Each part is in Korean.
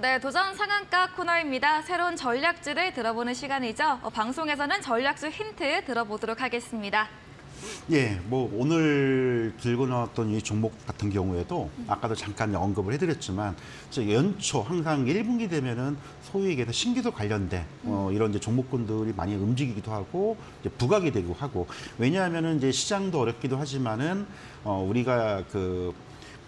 네, 도전 상한가 코너입니다. 새로운 전략주를 들어보는 시간이죠. 어, 방송에서는 전략주 힌트 들어보도록 하겠습니다. 예, 뭐 오늘 들고 나왔던 이 종목 같은 경우에도 아까도 잠깐 언급을 해드렸지만 저 연초 항상 1분기 되면은 소위 얘기해서 신기술 관련된 어, 이런 이제 종목군들이 많이 움직이기도 하고 이제 부각이 되고 하고 왜냐하면은 이제 시장도 어렵기도 하지만은 어, 우리가 그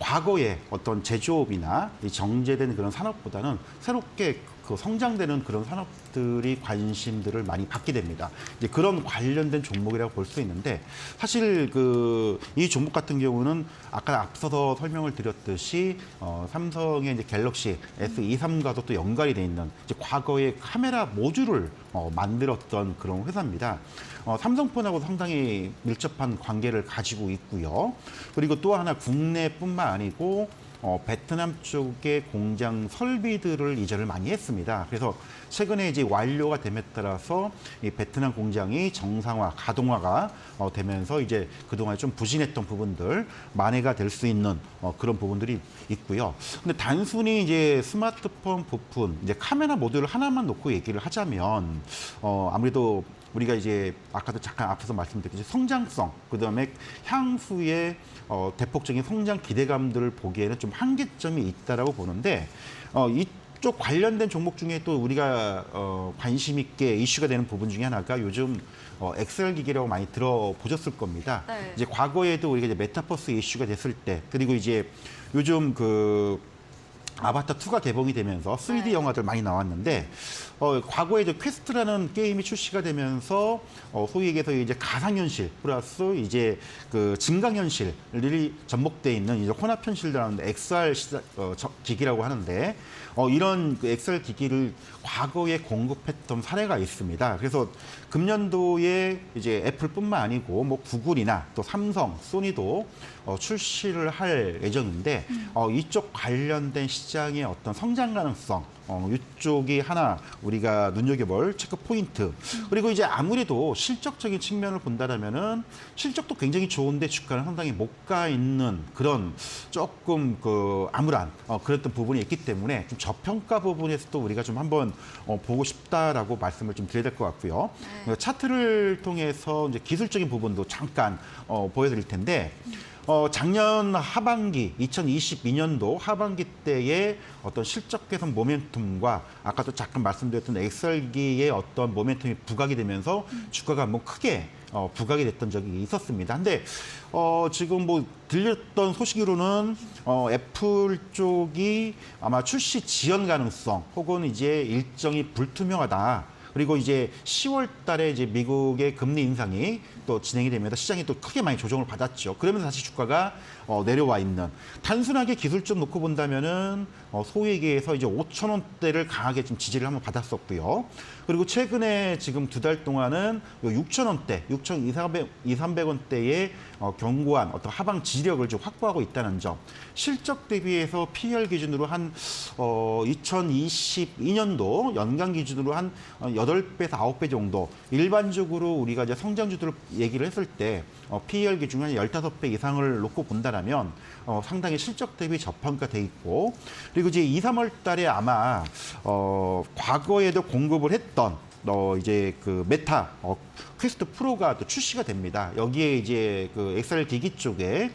과거의 어떤 제조업이나 이 정제된 그런 산업보다는 새롭게 그 성장되는 그런 산업들이 관심들을 많이 받게 됩니다. 이제 그런 관련된 종목이라고 볼 수 있는데 사실 그 이 종목 같은 경우는 아까 앞서서 설명을 드렸듯이 어, 삼성의 이제 갤럭시 S23과도 또 연관이 돼 있는 이제 과거의 카메라 모듈을 어, 만들었던 그런 회사입니다. 어, 삼성폰하고 상당히 밀접한 관계를 가지고 있고요. 그리고 또 하나 국내뿐만 아니고 어, 베트남 쪽의 공장 설비들을 이전을 많이 했습니다. 그래서 최근에 이제 완료가 됨에 따라서 이 베트남 공장이 정상화, 가동화가 어, 되면서 이제 그동안 좀 부진했던 부분들 만회가 될 수 있는 어, 그런 부분들이 있고요. 근데 단순히 이제 스마트폰 부품, 이제 카메라 모듈 하나만 놓고 얘기를 하자면 어, 아무래도 우리가 이제 아까도 잠깐 앞서서 말씀드렸듯이 성장성, 그다음에 향후의 어, 대폭적인 성장 기대감들을 보기에는 좀 한계점이 있다라고 보는데 어, 이 쪽 관련된 종목 중에 또 우리가 어, 관심 있게 이슈가 되는 부분 중에 하나가 요즘 어, 엑셀 기기라고 많이 들어보셨을 겁니다. 네. 이제 과거에도 우리가 이제 메타버스 이슈가 됐을 때 그리고 이제 요즘 그 아바타 2가 개봉이 되면서 3D 네. 영화들 많이 나왔는데 어, 과거에 이제 퀘스트라는 게임이 출시가 되면서 어, 소위 얘기해서 이제 가상현실 플러스 이제 그 증강현실이 접목돼 있는 이제 혼합현실이라는 XR 시사, 어, 저- 기기라고 하는데 어, 이런 그 XR 기기를 과거에 공급했던 사례가 있습니다. 그래서 금년도에 이제 애플뿐만 아니고 뭐 구글이나 또 삼성, 소니도 어, 출시를 할 예정인데 어, 이쪽 관련된 시장 의 어떤 성장 가능성 어, 이쪽이 하나 우리가 눈여겨볼 체크 포인트. 그리고 이제 아무래도 실적적인 측면을 본다면은 실적도 굉장히 좋은데 주가는 상당히 못 가 있는 그런 조금 그 암울한 어, 그랬던 부분이 있기 때문에 좀 저평가 부분에서도 우리가 좀 한번 어, 보고 싶다라고 말씀을 좀 드려야 될 것 같고요. 어, 차트를 통해서 이제 기술적인 부분도 잠깐 어, 보여드릴 텐데. 어, 작년 하반기, 2022년도 하반기 때의 어떤 실적 개선 모멘텀과 아까도 잠깐 말씀드렸던 엑셀기의 어떤 모멘텀이 부각이 되면서 주가가 한번 크게 어, 부각이 됐던 적이 있었습니다. 근데 어, 지금 뭐 들렸던 소식으로는 어, 애플 쪽이 아마 출시 지연 가능성 혹은 이제 일정이 불투명하다. 그리고 이제 10월 달에 이제 미국의 금리 인상이 또 진행이 되면서 시장이 또 크게 많이 조정을 받았죠. 그러면서 다시 주가가 어, 내려와 있는 단순하게 기술적 놓고 본다면은 어, 얘기해서 이제 5천 원대를 강하게 좀 지지를 한번 받았었고요. 그리고 최근에 지금 두 달 동안은 6천 원대, 6천 2,300, 2,300원대의 어, 견고한 어떤 하방 지력을 좀 확보하고 있다는 점. 실적 대비해서 PER 기준으로 한 어, 2022년도 연간 기준으로 한 8배에서 9배 정도. 일반적으로 우리가 이제 성장주들을 얘기를 했을 때 어, PER 기준 한 15배 이상을 놓고 본다라면 어, 상당히 실적 대비 저평가돼 있고 그리고 이제 2, 3월 달에 아마 어, 과거에도 공급을 했던 어 이제 그 메타 어, 퀘스트 프로가 또 출시가 됩니다. 여기에 이제 그 엑셀 기기 쪽에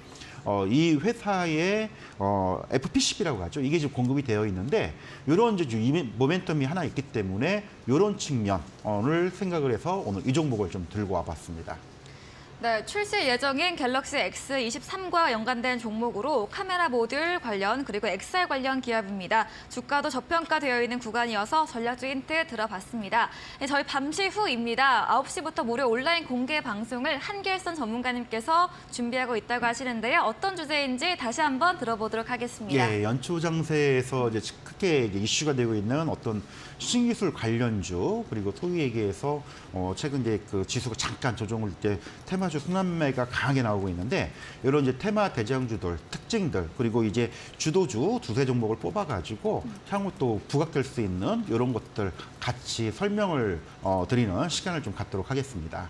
어, 이 회사의 어, FPCB라고 하죠. 이게 지금 공급이 되어 있는데 이런 이제 좀 이미- 모멘텀이 하나 있기 때문에 이런 측면을 생각을 해서 오늘 이 종목을 좀 들고 와봤습니다. 네, 출시 예정인 갤럭시 S23과 연관된 종목으로 카메라 모듈 관련 그리고 XR 관련 기업입니다. 주가도 저평가되어 있는 구간이어서 전략주 힌트 들어봤습니다. 네, 저희 밤시 후입니다. 9시부터 무료 온라인 공개 방송을 한결선 전문가님께서 준비하고 있다고 하시는데요. 어떤 주제인지 다시 한번 들어보도록 하겠습니다. 예, 연초 장세에서 이제 크게 이제 이슈가 되고 있는 어떤 신기술 관련주 그리고 소위 얘기해서 어, 최근 이제 그 지수가 잠깐 조정을 때 테마 주 순환매가 강하게 나오고 있는데 이런 이제 테마 대장주들 특징들 그리고 이제 주도주 두세 종목을 뽑아가지고 향후 또 부각될 수 있는 이런 것들 같이 설명을 어, 드리는 시간을 좀 갖도록 하겠습니다.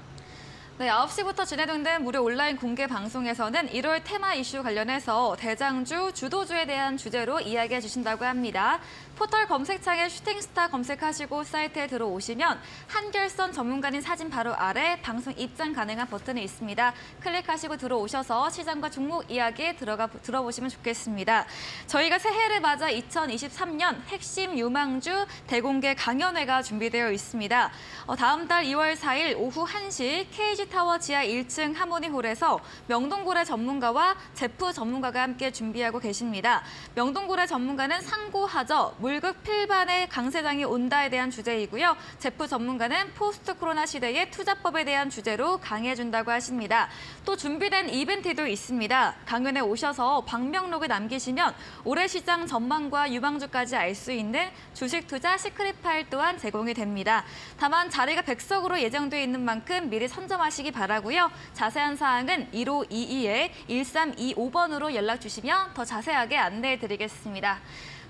네, 9시부터 진행된 무료 온라인 공개 방송에서는 1월 테마 이슈 관련해서 대장주, 주도주에 대한 주제로 이야기해 주신다고 합니다. 포털 검색창에 슈팅스타 검색하시고 사이트에 들어오시면 한결선 전문가님 사진 바로 아래 방송 입장 가능한 버튼이 있습니다. 클릭하시고 들어오셔서 시장과 종목 이야기 들어가 들어보시면 좋겠습니다. 저희가 새해를 맞아 2023년 핵심 유망주 대공개 강연회가 준비되어 있습니다. 어, 다음 달 2월 4일 오후 1시 KG 타워 지하 1층 하모니홀에서 명동고래 전문가와 제프 전문가가 함께 준비하고 계십니다. 명동고래 전문가는 상고하저 물극 필반의 강세장이 온다에 대한 주제이고요. 제프 전문가는 포스트 코로나 시대의 투자법에 대한 주제로 강의해준다고 하십니다. 또 준비된 이벤트도 있습니다. 강연에 오셔서 방명록을 남기시면 올해 시장 전망과 유망주까지 알 수 있는 주식 투자 시크릿 파일 또한 제공이 됩니다. 다만 자리가 100석으로 예정돼 있는 만큼 미리 선점 하시기 바라고요. 자세한 사항은 1522에 1325번으로 연락 주시면 더 자세하게 안내해 드리겠습니다.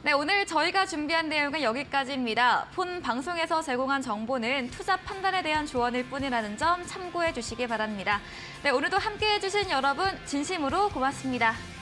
네, 오늘 저희가 준비한 내용은 여기까지입니다. 본 방송에서 제공한 정보는 투자 판단에 대한 조언일 뿐이라는 점 참고해 주시기 바랍니다. 네, 오늘도 함께해 주신 여러분 진심으로 고맙습니다.